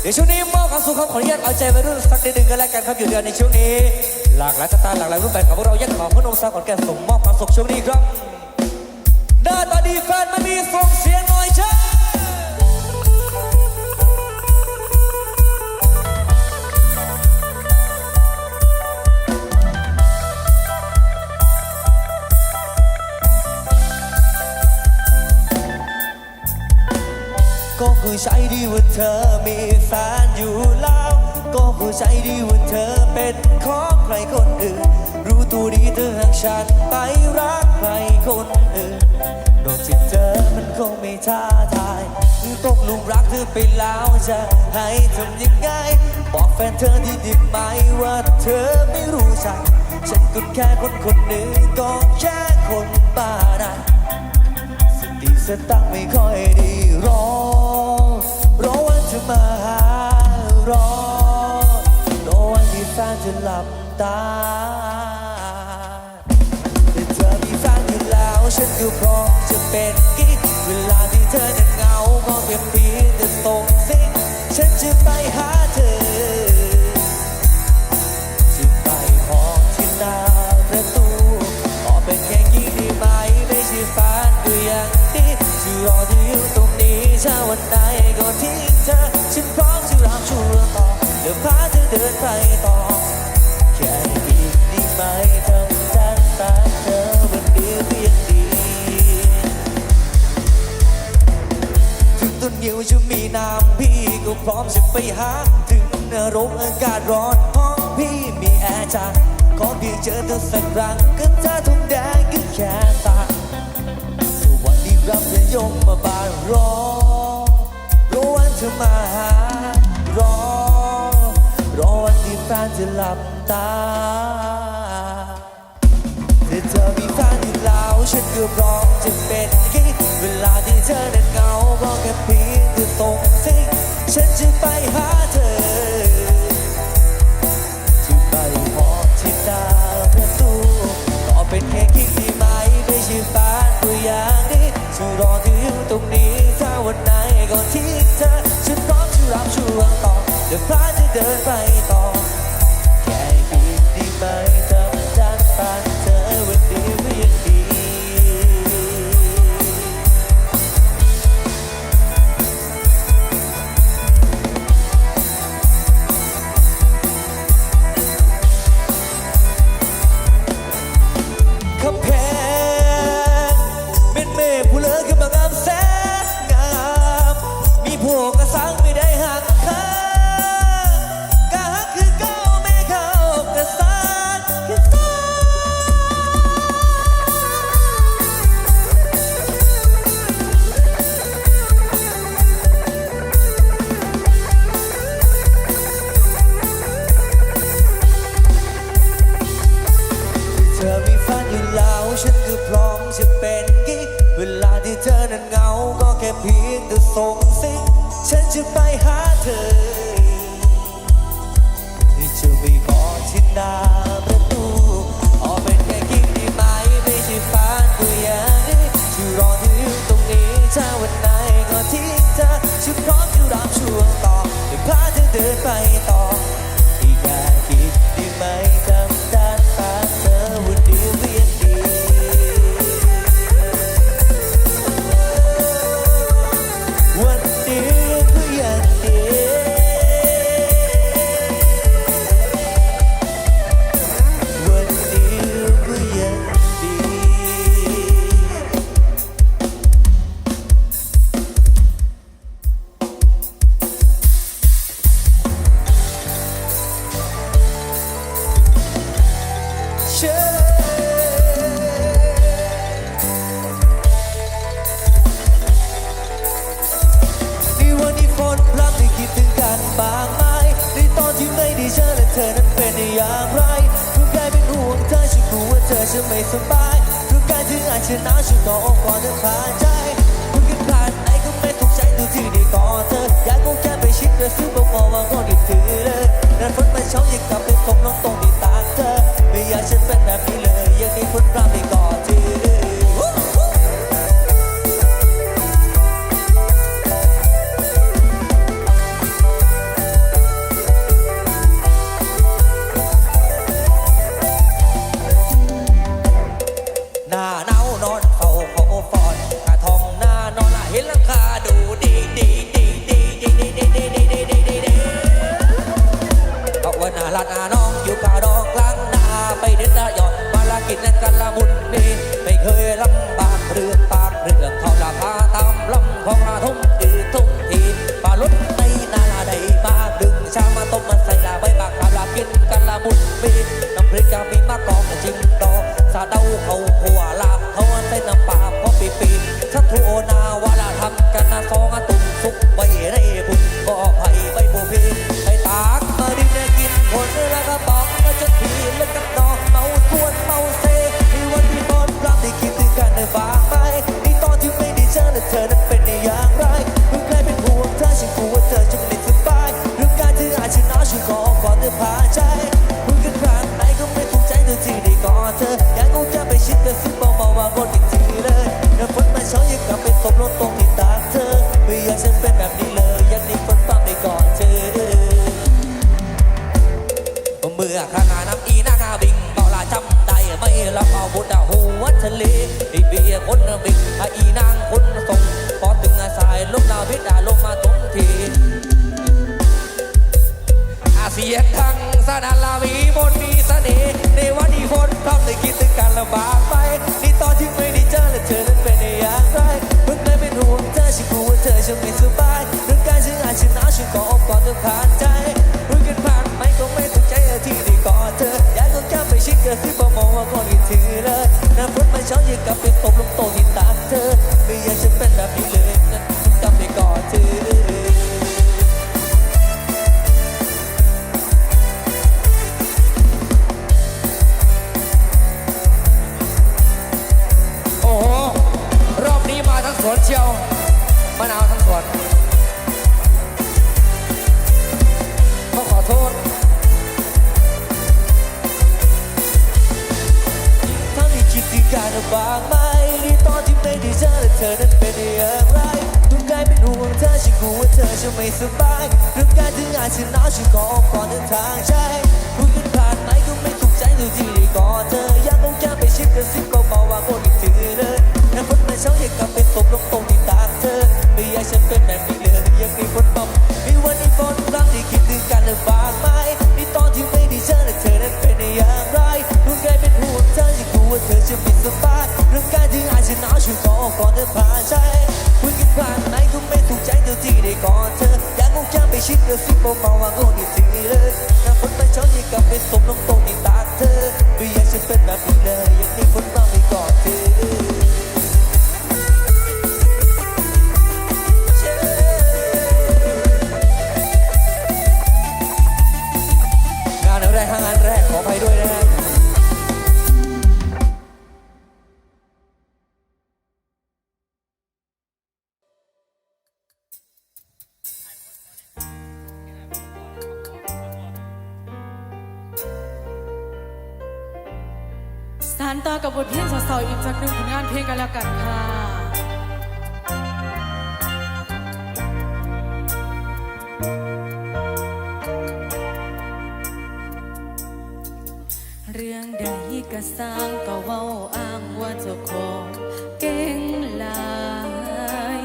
เดี๋ยวช่วงนี้มอบความสุขครับขออนุญาตเอาใจวัยรุ่นสักนิดนึงกันแล้วกันครับอยู่เดือนในช่วงนี้ หลากหลายสไตล์หลากหลายรูปแบบของพวกเรายังขอพนมสาวขอนแก่นส่งมอบความสุขช่วงนี้ครับหน้าตาดีแฟนไม่มีส่งเสียงหน่อยเช่ ก็คือใช่ดีว่าเธอมีแฟนอยู่แล้ว ก็คือใช่ดีว่าเธอเป็นของใครคนอื่น รู้ตัวดีเธอหากฉันไปรักใครคนอื่นโดนจิตเธอมันคงไม่ท้าทายตกลุมรักเธอไปแล้วจะให้ทำยังไง บอกแฟนเธอที่ดีไหมว่าเธอไม่รู้จักฉันก็แค่คนคนหนึ่งก็แค่คนบ้านะสติสตังไม่ค่อยดีรอร อมาหารอตอวันที่แฟนจะหลับตาแต่เธอมีแฟนอยู่แล้ว ฉันก็พร้อมจะเป็นกิ๊กเวลาที่เธอนั้นเหงาก็เพียงเพียงแต่ส่งสิ่งฉันจะไปหาเธอ ตรงนี้าวันไหนก็ทิ้งเธอ ฉันพร้อมจะรับช่วยต่อเดี๋ยวพาเธอเดินไปต่อ แค่อีกได้ไหมทำตามตามเธอวันเดียวก็ยังดี ถึงต้นยิวจะมีน้ำพี่ก็พร้อมจะไปหา ถึงนรกอากาศร้อนห้องพี่มีแอร์จ้าขอเพียงเจอเธอสักครั้งก็จะทงแดงก็แค่ตาสวัสดีรับเธอยกมาบานรอรอน เธอมาหารอ รอวันที่แฟนจะหลับตาแต่เธอมีแฟนอยู่แล้วฉันก็พร้อมจะเป็นกิ๊เวล ต่อเดี๋ยวพาเธอเดินไปต่อ แค่เพียงแต่ส่งสิฉันจะไปหาเธอที่จะไปขอที่หน้าประตูออกเป็นแค่กิ๊กได้ไหมไม่ใช่แฟนตัวอย่างนี้จะรอที่อยู่ตรงนี้ถ้าวันไหนก็ทิ้งเธอฉันพร้อมจะรับช่วงต่อจะพาเธอเดินไปต่อ ฉันไม่สบายรู้กายถึงอาจจะหนาวฉันก็อ้อมกอดเธอผ่านใจคุณคิดผ่านไหนก็ไม่ถูกใจดูที่ได้กอดเธออยากคงแค่ไปชิดกระซิบบอกบอกว่าก็ดีถือเลยแต่ฝนมันเช้ายังกลับเป็นตกน้องตรงที่ตาเธอไม่อยากฉันเป็นแบบนี้เลยอยากให้ฝนรักได้กอด me, don't break up in my car. กระซิบเบาว่าโง่ดีที่เลยหน้ำฝนไปเช้ายิ่งกลับไปสมลงตรงที่ตาเธอวิญญาณฉันเป็นแบบนี้เลยอยากได้ฝน ต่อกับบทเพลงสาวๆอีกสักหนึ่งผลงานเพลงกันแล้วกันค่ะเรื่องใดก็สร้างก็เว้าอ้างว่าเจ้าของเก่งหลาย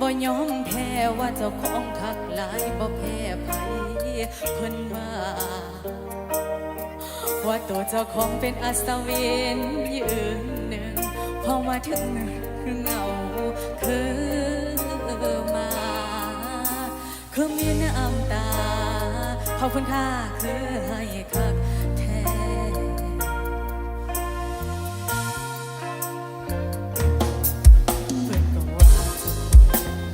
บ่ยอมแพ้ว่าเจ้าของคักหลายบ่แพ้ไผเพิ่นมา ว่าตัวเจ้าของเป็นอัศวินยืนหนึ่งพอมาถึงเงาคือมาคือมีน้ำตาขอบคุณค่าคือให้คักแท้เพื่อนก็ว่า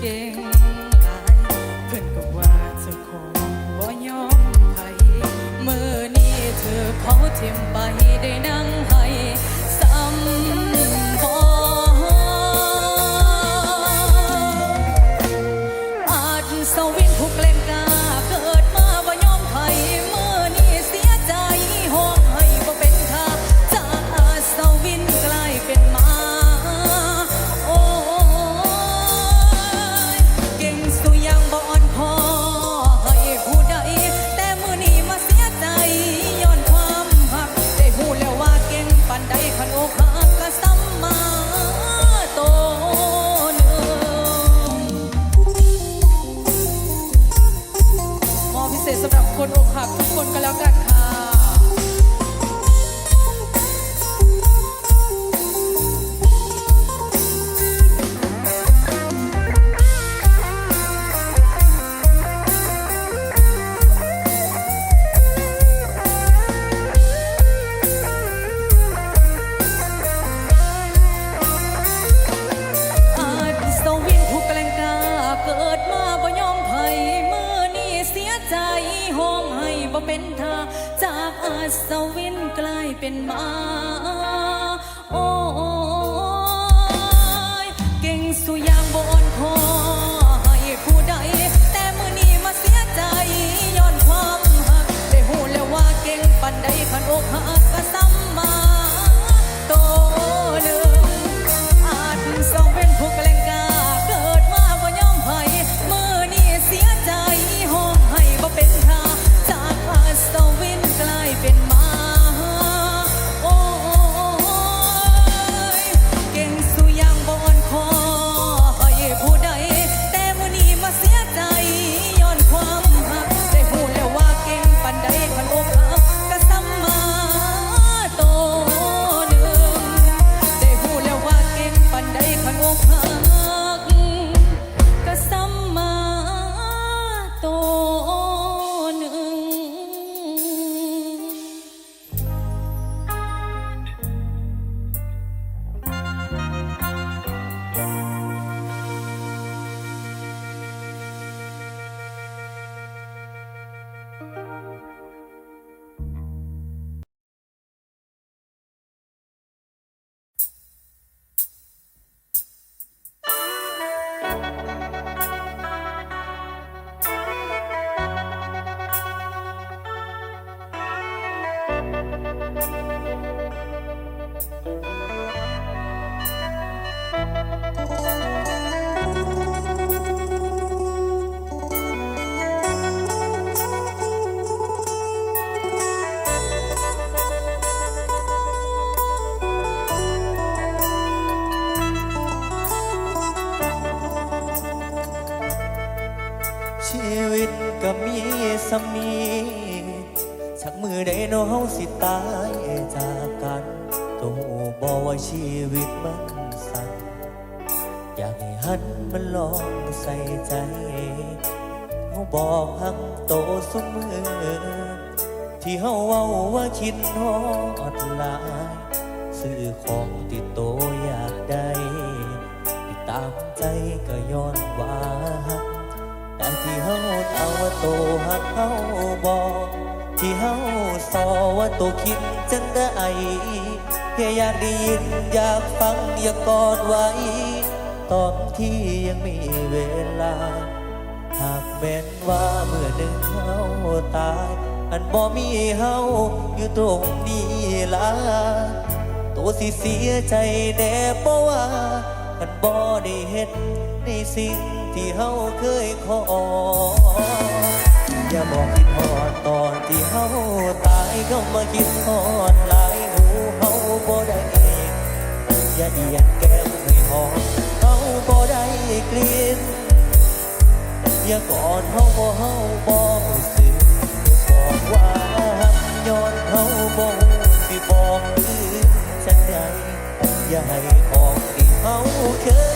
เก่ง Timpahi denang ชักมือได้น้องสิตายจากกันโตบอกว่าชีวิตมันสั้นอยากให้หันมันลองใส่ใจเขาบอกหักโตสมมือ ที่เฮาเว้าว่าคิดฮอดหลายซื้อของที่โตอยากได้ตามใจก็ย้อนว่าแต่ที่เฮาเอาว่าโตหักเฮาบอก ที่เฮาสอว่าโตคิดจังได้แค่อยากได้ยินอยากฟังอยากกอดไว้ ตอนที่ยังมีเวลา หากแม้นว่าเมื่อหนึ่งเฮาตาย อันบ่มีเฮาอยู่ตรงนี้ล่ะตัวสิเสียใจแน่เพราะว่าอันบ่ได้เฮ็ดในสิ่งที่เฮาเคยขอ อย่าบอกคิดฮอดตอนที่เฮาตายก็มาคิดฮอดหลายหูเฮาบ่ได้อย่าเอียงแก้มให้หอมเฮาบ่ได้กลิ่นอย่ากอดเฮาบ่เฮาบ่สิบอกว่าย้อนเฮาบ่สิบอกคือฉันใดอย่าให้ของที่เฮาเคย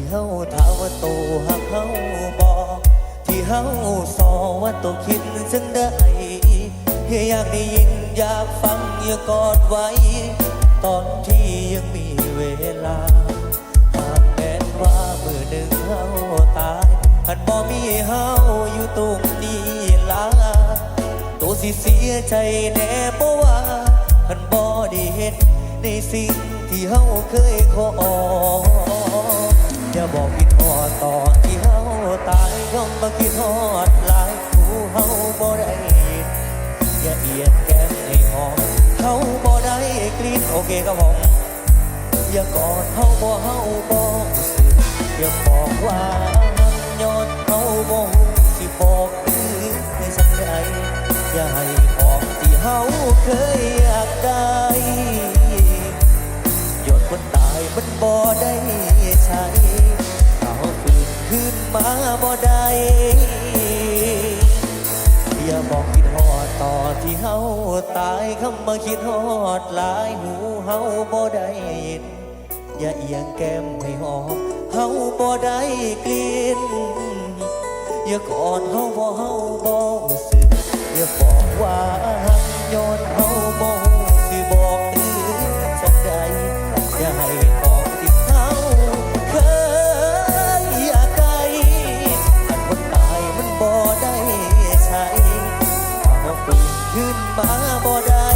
ที่เฮาถามว่าโตหักเฮาบอกที่เฮาสอว่าโตคิดจังได้แค่อยากได้ยินอยากฟังอย่ากอดไว้ ตอนที่ยังมีเวลาหากแม้นว่ามือหนึ่งเฮาตายหันบ่มีเฮาอยู่ตรงนี้ล่ะตัวสิเสียใจแน่เพราะว่าหันบ่ได้เห็นในสิ่งที่เฮาเคยขอ อย่าบอกคิดฮอดต่อที่เฮาตายก็มาคิดฮอดหลายผู้เฮาบ่ได้อย่าเอียงแก้มให้หอมเฮาบ่ได้กลิ่นโอเคครับผมอย่ากอดเฮาบ่เฮาบ่สิอย่าบอกว่าย้อนเฮาบ่สิบอกคือให้สักใดอย่าให้ของที่เฮาเคยอยากได้ยอดคนตายมันบ่ได้ใช้ ขึ้นมาบ่ได้อย่าบอกคิดฮอดต่อที่เฮาตายคำมาคิดฮอดหลายหูเฮาบ่ได้ยินอย่าเอียงแก้มให้หอมเฮาบ่ได้กลิ่นอย่ากอดเฮาบ่เฮาบ่สึกอย่าบอกว่าหักย้อนเฮาบ่ ฟื้นขึ้นมาบ่ได้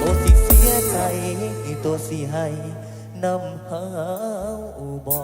ตัวสิเสียใจตัวสิให้น้ำหาบ่